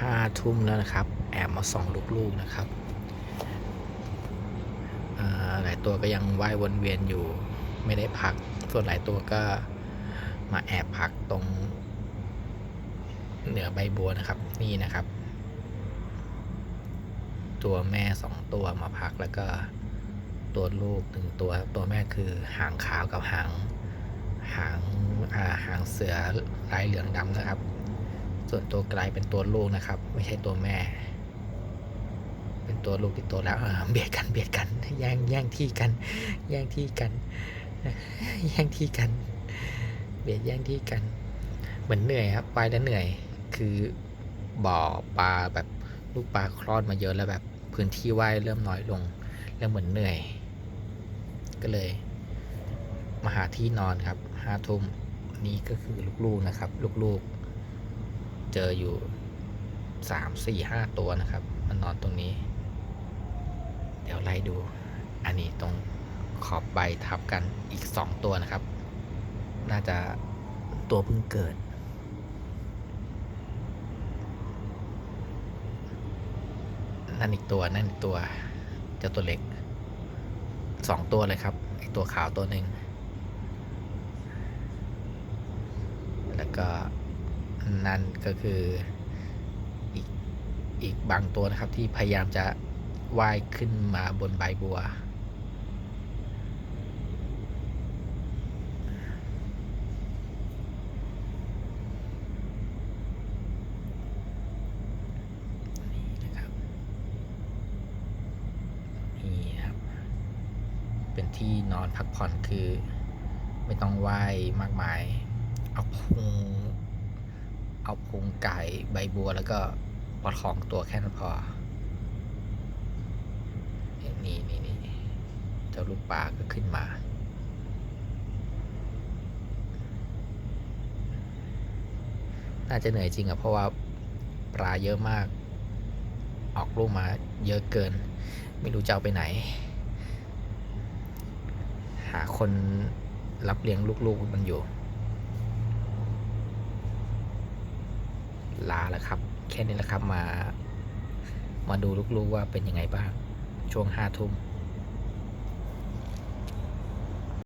ห้าทุ่มแล้วนะครับ แอบมาส่องลูกๆนะครับหลายตัวก็ยังว่ายวนเวียนอยู่ไม่ได้พัก ส่วนหลายตัวก็มาแอบพักตรง เหนือใบบัวนะครับ นี่นะครับ ตัวแม่สองตัวมาพักแล้วก็ตัวลูกหนึ่งตัว ตัวแม่คือหางขาวกับหางหางหางเสือลายเหลืองดำนะครับ ส่วนตัวกลายเป็นตัวลูกนะครับ ไม่ใช่ตัวแม่ เป็นตัวลูกที่โตแล้วเบียดกันเบียดกันแย่งแย่งที่กันแย่งที่กันแย่งที่กัน เบียดแย่งที่กัน เหมือนเหนื่อยครับไปแล้วเหนื่อย คือบ่อปลาแบบลูกปลาคลอดมาเยอะแล้วแบบพื้นที่ว่ายเริ่มน้อยลง แล้วเหมือนเหนื่อย ก็เลยมาหาที่นอนครับห้าทุ่มนี่ก็คือลูกๆนะครับ ลูกๆ เจออยู่สามสี่ห้าตัวนะครับ มันนอนตรงนี้ เดี๋ยวไล่ดู อันนี้ตรงขอบใบทับกันอีกสองตัวนะครับ น่าจะตัวเพิ่งเกิด นั่นอีกตัวนั่นอีกตัว เจ้าตัวเล็กสองตัวเลยครับไอตัวขาวตัวหนึ่งแล้วก็ นั่นก็คืออีกอีกบางตัวนะครับที่พยายามจะว่ายขึ้นมาบนใบบัว นี่นะครับ นี่ครับ เป็นที่นอนพักผ่อนคือไม่ต้องไหว้มากมาย เอาพุง เอาพุงไก่ใบบัวแล้วก็ประคองตัวแค่นั้นพอ นี่นี่นี่เจ้าลูกปลาก็ขึ้นมาน่าจะเหนื่อยจริงอะเพราะว่าปลาเยอะมาก ออกลูกมาเยอะเกิน ไม่รู้จะเอาไปไหน หาคนรับเลี้ยงลูกๆมันอยู่ ลาแล้วครับ แค่นี้แหละครับมา มาดูลูกๆว่าเป็นยังไงบ้าง ช่วงห้าทุ่ม